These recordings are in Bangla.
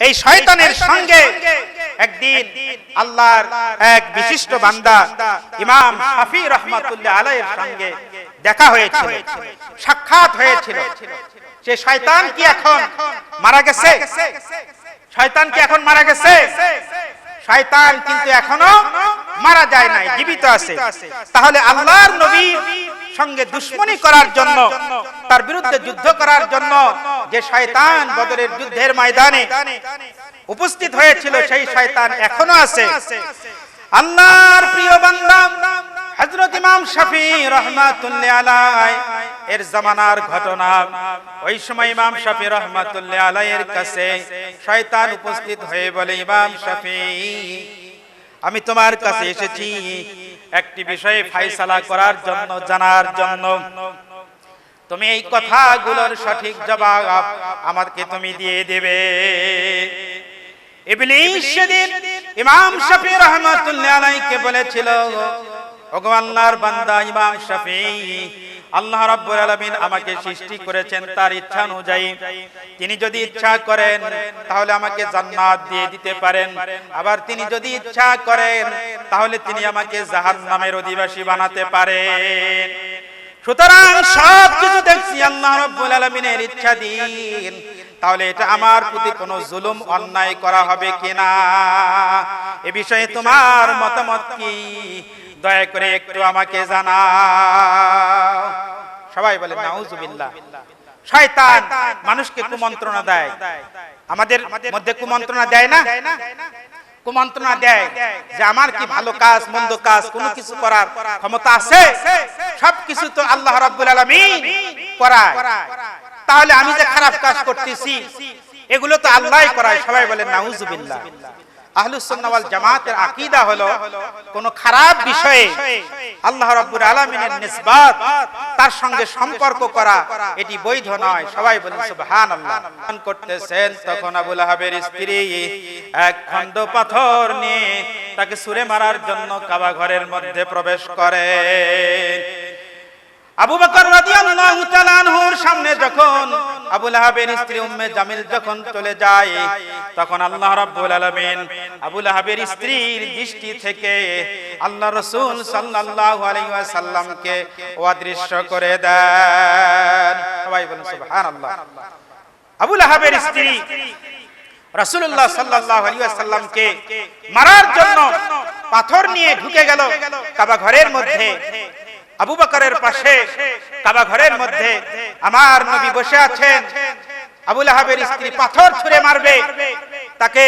এই শয়তানের সঙ্গে একদিন আল্লাহর এক বিশিষ্ট বান্দা ইমাম হাফি রহমাতুল্লাহ আলাইয়ের সঙ্গে দেখা হয়েছিল, সাক্ষাৎ হয়েছিল। সে শয়তান কি এখন মারা গেছে? শয়তান কি এখন মারা গেছে? শয়তান কিন্তু এখনও মারা যায় নাই, জীবিত আছে। তাহলে আল্লাহর নবী সঙ্গে দুশ্মনী করার জন্য, তার বিরুদ্ধে যুদ্ধ করার জন্য যে শয়তান বদরের যুদ্ধের ময়দানে উপস্থিত হয়েছিল, সেই শয়তান এখনও আছে। আল্লাহর প্রিয় বান্দা হযরত ইমাম শাফি রহমাতুল্লাহ এর জামানার ঘটনা। ওই সময় ইমাম শাফি রহমাতুল্লাহ আলাইয়ের কাছে শয়তান উপস্থিত হয়ে বলে, ইমাম শাফি, আমি তোমার কাছে এসেছি একটি বিষয়ে ফাইসালা করার জন্য, জানার জন্য। তুমি এই কথাগুলোর সঠিক জবাব আমাকে তুমি দিয়ে দেবে। ইবলিস সেদিন ইমাম শাফি রহমাতুল্লাহ আলাইকে বলেছিল ওগো আল্লাহর বান্দা ইমাম শাফি। আল্লাহ রাব্বুল আলামিন আমাকে সৃষ্টি করেছেন তার ইচ্ছা অনুযায়ী। তিনি যদি ইচ্ছা করেন, তাহলে আমাকে জান্নাত দিয়ে দিতে পারেন। আবার তিনি যদি ইচ্ছা করেন, তাহলে তিনি আমাকে জাহান্নামের অধিবাসী বানাতে পারেন। সুতরাং সব কিছু দেখছি আল্লাহ রাব্বুল আলামিনের ইচ্ছা দিন। তাহলে এটা আমার প্রতি কোনো জুলুম, অন্যায় করা হবে কিনা? এ বিষয়ে তোমার মতামত কি? দয়া করে একটু আমাকে জানাও। সবাই বলে, নাউজুবিল্লাহ। শয়তান মানুষকে কুমন্ত্রণা দেয়। আমাদের মধ্যে কুমন্ত্রণা দেয় না? কুমন্ত্রণা দেয় যে আমার কি ভালো কাজ, মন্দ কাজ, কোনো কিছু করার ক্ষমতা আছে? সবকিছু তো আল্লাহ রাব্বুল আলামিন করায়। তাহলে আমি যে খারাপ কাজ করতেছি, এগুলো তো আল্লাহই করায়। সবাই বলেন নাউজুবিল্লাহ। জামাতের আকীদা হলো কোন খারাপ বিষয়ে তার সঙ্গে সম্পর্ক করা, এটি বৈধ নয়। সবাই করতেছেন, তখন আবু লাহাবের স্ত্রী এক পাথর নিয়ে তাকে সুরে মারার জন্য কাবা ঘরের মধ্যে প্রবেশ করে আবু বকর রাদিয়াল্লাহু তাআলা আনহুর সামনে যখন আবু লাহাবের স্ত্রী উম্মে জামিল যখন চলে যায়, তখন আল্লাহ রাব্বুল আলামিন আবু লাহাবের স্ত্রীর দৃষ্টি থেকে আল্লাহ রাসূল সাল্লাল্লাহু আলাইহি ওয়াসাল্লামকে অদৃশ্য করে দেন। সবাই বলুন, সুবহানাল্লাহ। আবু লাহাবের স্ত্রী রাসূলুল্লাহ সাল্লাল্লাহু আলাইহি ওয়াসাল্লামকে মারার জন্য পাথর নিয়ে ঢুকে গেল কাবা ঘরের মধ্যে। আবু বকরের পাশে, কাবা ঘরের মধ্যে আমার নবী বসে আছেন। আবুল আহাবের স্ত্রী পাথর ছুঁড়ে মারবে, তাকে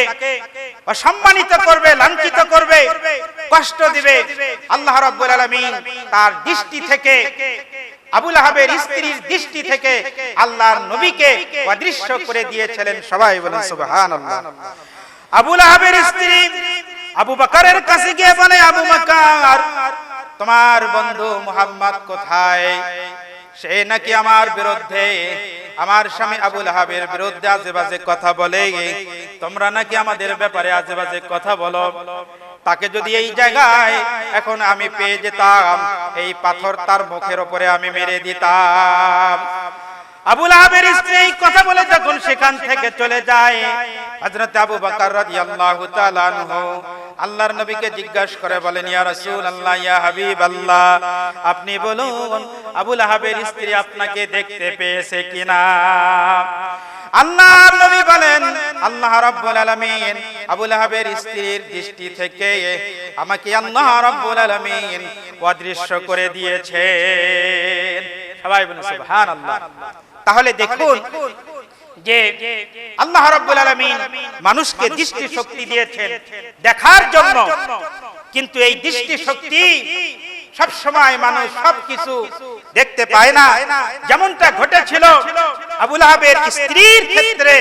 অসম্মানিত করবে, লাঞ্ছিত করবে, কষ্ট দিবে। আল্লাহ রাব্বুল আলামিন তার দৃষ্টি থেকে আবুল আহাবের স্ত্রীর দৃষ্টি থেকে আল্লাহর নবীকে অদৃশ্য করে দিয়েছিলেন। সবাই বলেন, সুবহানাল্লাহ। আবুল আহাবের স্ত্রী আবু বকরের কাছে গিয়ে বলে, আবু বকর তোমার বন্ধু মোহাম্মদ কোথায়? সে নাকি আমার বিরুদ্ধে, আমার স্বামী আবুল হাবের বিরুদ্ধে আজেবাজে কথা বলে। তোমরা নাকি আমাদের ব্যাপারে আজেবাজে কথা বলো? তাকে যদি এই জায়গায় এখন আমি পেয়ে যেতাম, এই পাথর তার মুখের ওপরে আমি মেরে দিতাম। আবুল আহাবের স্ত্রী কথা বলে যখন সেখান থেকে চলে যায় আল্লাহর নবীকে জিজ্ঞাসা করে বলেন, ইয়া রাসূলুল্লাহ, ইয়া হাবিবাল্লাহ, আপনি বলুন, আবুল আহাবের স্ত্রী আপনাকে দেখতে পেয়েছে কিনা? আল্লাহর নবী বলেন, আল্লাহ রাব্বুল আলামিন, আবুল আহাবের স্ত্রীর দৃষ্টি থেকে আমাকে আল্লাহ রাব্বুল আলামিন অদৃশ্য করে দিয়েছেন। সবাই বলুন, সুবহানাল্লাহ। তাহলে দেখুন যে আল্লাহ রাব্বুল আলামিন মানুষকে দৃষ্টি শক্তি দিয়েছেন দেখার জন্য। কিন্তু এই দৃষ্টি শক্তি সব সময় মানুষ সবকিছু দেখতে পায় না। যেমনটা ঘটেছিল আবুল আহাবের স্ত্রীর ক্ষেত্রে।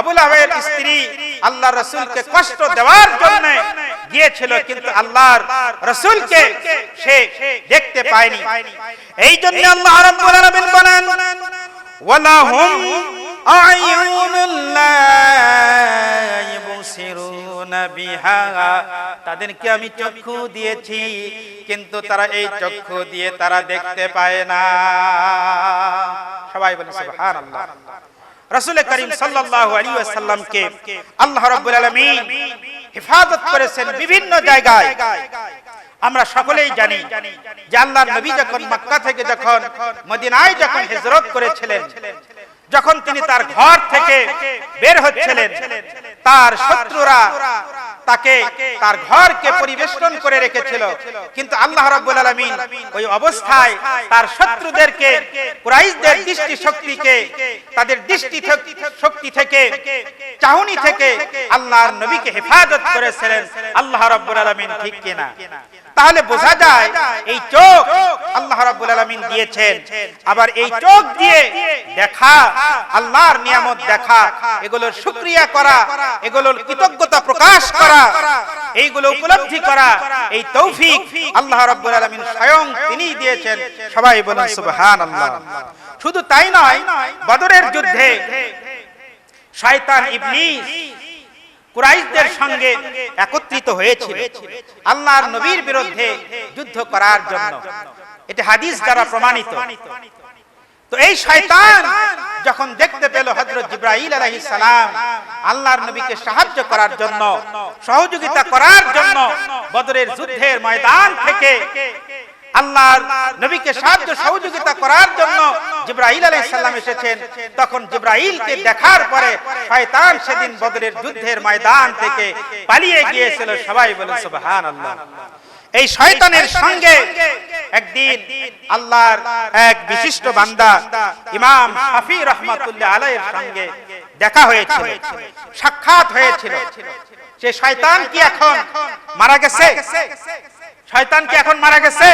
আবুল আহাবের স্ত্রী আল্লাহ রসুলকে কষ্ট দেওয়ার জন্য গিয়েছিল, কিন্তু আল্লাহর রসুলকে সে দেখতে পায়নি। এই জন্য আল্লাহ বলেন ওয়ালাহুম তাদেরকে আমি চক্ষু দিয়েছি, কিন্তু তারা এই চক্ষু দিয়ে তারা দেখতে পায় না। সবাই বলে রাসূল করিম সাল্লাল্লাহু আলাইহি ওয়াসাল্লামকে আল্লাহ রাব্বুল আলামিন হেফাজত করেছেন বিভিন্ন জায়গায়। আমরা সকলেই জানি যে আল্লাহ নবী যখন মক্কা থেকে যখন মদিনায় যখন হিজরত করেছিলেন, যখন তিনি তার ঘর থেকে বের হচ্ছিলেন, তার শত্রুরা তাকে তার ঘরকে পরিবেষ্টন করে রেখেছিল। কিন্তু আল্লাহ রাব্বুল আলামিন ওই অবস্থায় তার শত্রুদেরকে কুরাইশদের দৃষ্টি শক্তিকে তাদের দৃষ্টি শক্তি থেকে চাহনি থেকে আল্লাহর নবীকে হেফাজত করেছিলেন আল্লাহ রাব্বুল আলামিন ঠিক কিনা? তাহলে বোঝা যায় এই চোখ আল্লাহ রাব্বুল আলামিন দিয়েছেন। আবার এই চোখ দিয়ে দেখা আল্লাহর নিয়ামত দেখা। এগুলোর শুকরিয়া করা এগুলোর কৃতজ্ঞতা প্রকাশ করা এইগুলো উপলব্ধি করা, এই তৌফিক আল্লাহ রাব্বুল আলামিন স্বয়ং তিনিই দিয়েছেন। সবাই বলেন সুবহানাল্লাহ। শুধু তাই নয়, বদরের যুদ্ধে শয়তান, ইবলিস, কুরাইশদের সঙ্গে একত্রিত হয়েছিল। আল্লাহর নবীর বিরুদ্ধে যুদ্ধ করার জন্য। এটি হাদিস দ্বারা প্রমাণিত। তো এই শয়তান যখন দেখতে পেল হযরত জিব্রাইল আলাইহিস সালাম আল্লাহর নবীকে সাহায্য করার জন্য, সহযোগিতা করার জন্য বদরের যুদ্ধের ময়দান থেকে আল্লাহর নবীকে সাহায্য, সহযোগিতা করার জন্য জিব্রাইল আলাইহিস সালাম এসেছেন। তখন জিব্রাইলকে দেখার পরে শয়তান সেদিন বদরের যুদ্ধের ময়দান থেকে পালিয়ে গিয়েছিল। সবাই বলে সুবহানাল্লাহ। এই শয়তানের সঙ্গে একদিন আল্লাহর এক বিশিষ্ট বান্দা ইমাম শাফি রহমাতুল্লাহ আলাইহির সঙ্গে দেখা হয়েছিল, সাক্ষাৎ হয়েছিল। সে শয়তান কি এখন মারা গেছে? শয়তান কি এখন মারা গেছে?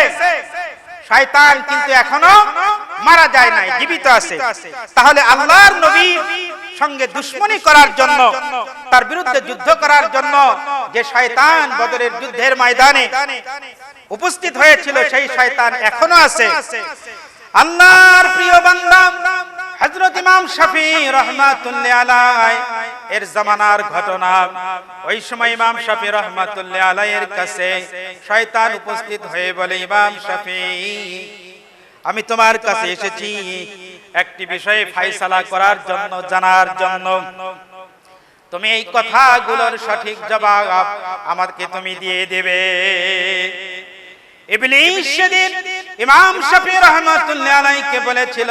শয়তান কিন্তু এখনও মারা যায় নাই, জীবিত আছে। তাহলে আল্লাহর নবীর সঙ্গে দুশ্মনী করার জন্য, তার বিরুদ্ধে যুদ্ধ করার জন্য যে শয়তান বদরের যুদ্ধের ময়দানে উপস্থিত হয়েছিল, সেই শয়তান এখনও আছে। আল্লাহর প্রিয় বান্দা হযরত ইমাম শাফি রহমাতুল্লাহ আলাই এর জামানার ঘটনা। ওই সময় ইমাম শাফি রহমাতুল্লাহ আলাইয়ের কাছে শয়তান উপস্থিত হয়ে বলে, ইমাম শাফি, আমি তোমার কাছে এসেছি। একটি বিষয়ে ফাইসালা করার জন্য, জানার জন্য। তুমি এই কথাগুলোর সঠিক জবাব আমাকে তুমি দিয়ে দেবে। ইমাম শফি রহমাতুল্লাহ আলাইকে বলেছিল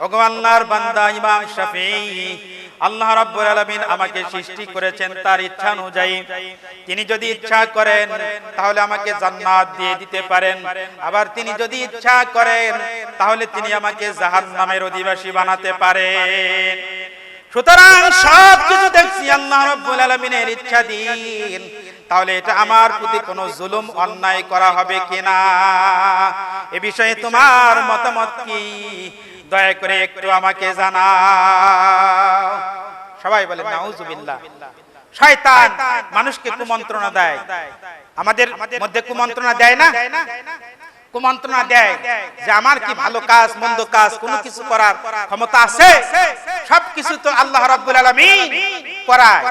ভগবান্নার বান্দা, ইমাম শাফি আল্লাহ রাব্বুল আলামিন আমাকে সৃষ্টি করেছেন তার ইচ্ছা অনুযায়ী। তিনি যদি ইচ্ছা করেন, তাহলে আমাকে জান্নাত দিয়ে দিতে পারেন। আবার তিনি যদি ইচ্ছা করেন, তাহলে তিনি আমাকে জাহান্নামের অধিবাসী বানাতে পারেন। সুতরাং সব কিছু দেখছি আল্লাহ রাব্বুল আলামিনের ইচ্ছা দিন। তাহলে এটা আমার প্রতি কোনো জুলুম, অন্যায় করা হবে কিনা? এ বিষয়ে তোমার মতামত কি? দয়া করে একটু আমাকে জানাও। সবাই বলে, নাউজুবিল্লাহ। শয়তান মানুষকে কুমন্ত্রণা দেয়। আমাদের মধ্যে কুমন্ত্রণা দেয় না? কুমন্ত্রণা দেয় যে আমার কি ভালো কাজ, মন্দ কাজ, কোনো কিছু করার ক্ষমতা আছে? সবকিছু তো আল্লাহ রাব্বুল আলামিন করায়।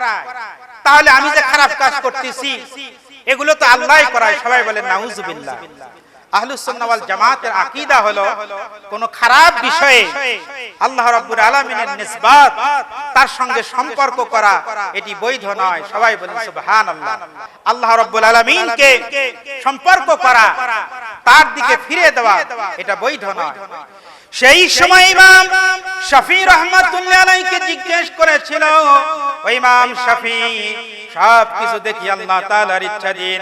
তাহলে আমি যে খারাপ কাজ করতেছি, এগুলো তো আল্লাহই করায়। সবাই বলে, নাউজুবিল্লাহ। আহলুস সুন্নাহ জামাতের আকীদা হলো কোন খারাপ বিষয়ে আল্লাহ রাব্বুল আলামিনের নিসবাত তার সঙ্গে সম্পর্ক করা এটি বৈধ নয়। সবাই বলেন সুবহানাল্লাহ। আল্লাহ রাব্বুল আলামিনকে সম্পর্ক করা, তার দিকে ফিরে দেওয়া, এটা বৈধ নয়। সেই সময় ইমাম শাফি রহমাতুল্লাহ আলাইকে জিজ্ঞেস করেছিল ওই ইমাম শাফি, সব কিছু দেখি আল্লাহ তাআলার ইচ্ছা দিন।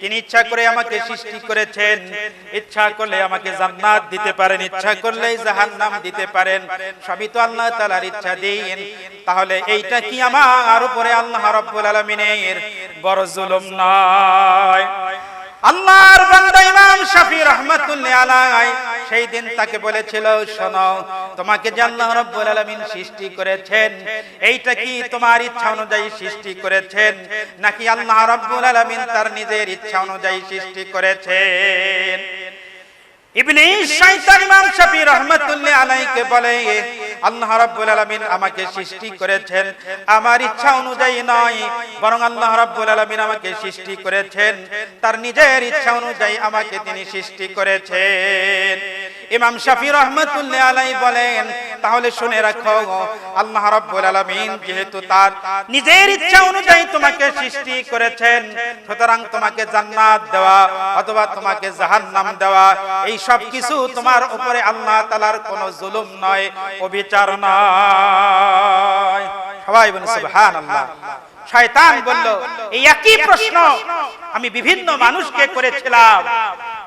তিনি ইচ্ছা করে আমাকে সৃষ্টি করেছেন। ইচ্ছা করলে আমাকে জান্নাত দিতে পারেন, ইচ্ছা করলে জাহান্নাম দিতে পারেন। সবই তো আল্লাহ তাআলার ইচ্ছা দিন। তাহলে এইটা কি আমার উপরে আল্লাহ রাব্বুল আলামিনের বড় জুলুম নয়? আল্লাহর বান্দা ইমাম শাফি রহমাতুল্লাহ আলাই সেই দিন তাকে বলেছিল, শোনো, তোমাকে যে আল্লাহ রাব্বুল আলামিন সৃষ্টি করেছেন, এইটা কি তোমার ইচ্ছা অনুযায়ী সৃষ্টি করেছেন, নাকি আল্লাহ রাব্বুল আলামিন তার নিজের ইচ্ছা অনুযায়ী সৃষ্টি করেছেন? ইবলিস, শয়তান ইমাম শাফি রহমাতুল্লাহ আলাইকে বলে আল্লাহ রাব্বুল আলামিন আমাকে সৃষ্টি করেছেন। আমার ইচ্ছা অনুযায়ী নয়, বরং আল্লাহ রাব্বুল আলামিন আমাকে সৃষ্টি করেছেন। তার নিজের ইচ্ছা অনুযায়ী আমাকে তিনি সৃষ্টি করেছেন। ইমাম শাফি রহমতুল্লাহ আলাই বলেন, তাহলে শুনে রাখো, আল্লাহ রাব্বুল আলামিন যেহেতু তার নিজের ইচ্ছা অনুযায়ী তোমাকে সৃষ্টি করেছেন, সুতরাং তোমাকে জান্নাত দেওয়া অথবা তোমাকে জাহান্নাম দেওয়া, এই সব কিছু তোমার উপরে আল্লাহ তাআলার কোনো জুলুম নয়, অবিচার নয়। সবাই বলুন সুবহানাল্লাহ। শয়তান বলল, এই একই প্রশ্ন আমি বিভিন্ন মানুষকে করেছিলাম।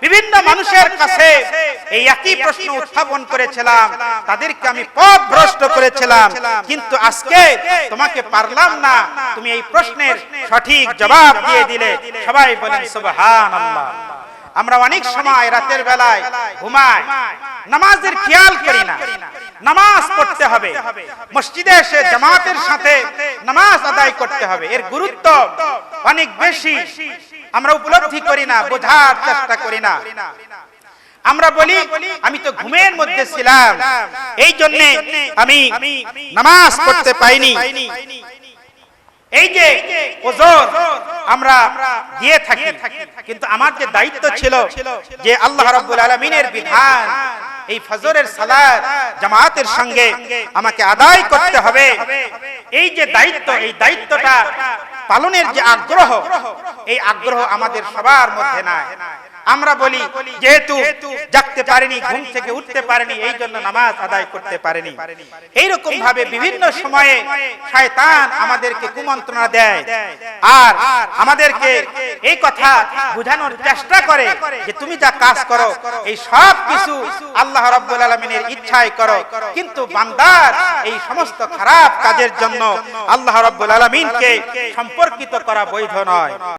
বিভিন্ন মানুষের কাছে এই একই প্রশ্ন উত্থাপন করেছিলাম। তাদেরকে আমি পথ ভ্রষ্ট করেছিলাম। কিন্তু আজকে তোমাকে পারলাম না। তুমি এই প্রশ্নের সঠিক জবাব দিয়ে দিলে। সবাই বলেন, সুবহানাল্লাহ। আমরা অনেক সময় রাতের বেলায় ঘুমাই। নামাজের খেয়াল করি না। নামাজ পড়তে হবে। মসজিদে এসে জামাতের সাথে নামাজ আদায় করতে হবে। এর গুরুত্ব অনেক বেশি। আমরা উপলব্ধি করি না বোঝার চেষ্টা করি না। আমরা বলি আমি তো ঘুমের মধ্যে ছিলাম। এই জন্য আমি নামাজ পড়তে পাইনি। এই যে ওজোর আমরা দিয়ে থাকি, কিন্তু আমার যে দায়িত্ব ছিল যে আল্লাহ রাব্বুল আলামিনের বিধান, এই ফজরের সালাত জামাতের সঙ্গে আমাকে আদায় করতে হবে। এই যে দায়িত্ব, এই দায়িত্বটা পালনের যে আগ্রহ, এই আগ্রহ আমাদের সবার মধ্যে নাই। আমরা বলি যেহেতু জাগতে পারিনি ঘুম থেকে উঠতে পারিনি এই জন্য নামাজ আদায় করতে পারিনি। এইরকম ভাবে বিভিন্ন সময়ে শয়তান আমাদেরকে কুমন্ত্রণা দেয়। আর আমাদেরকে এই কথা বোঝানোর চেষ্টা করে যে তুমি যা কাজ করো এই সব কিছু আল্লাহ রাব্বুল আলামিনের ইচ্ছায় করো। কিন্তু বান্দার এই সমস্ত খারাপ কাজের জন্য আল্লাহ রাব্বুল আলামিনকে সম্পর্কিত করা বৈধ নয়।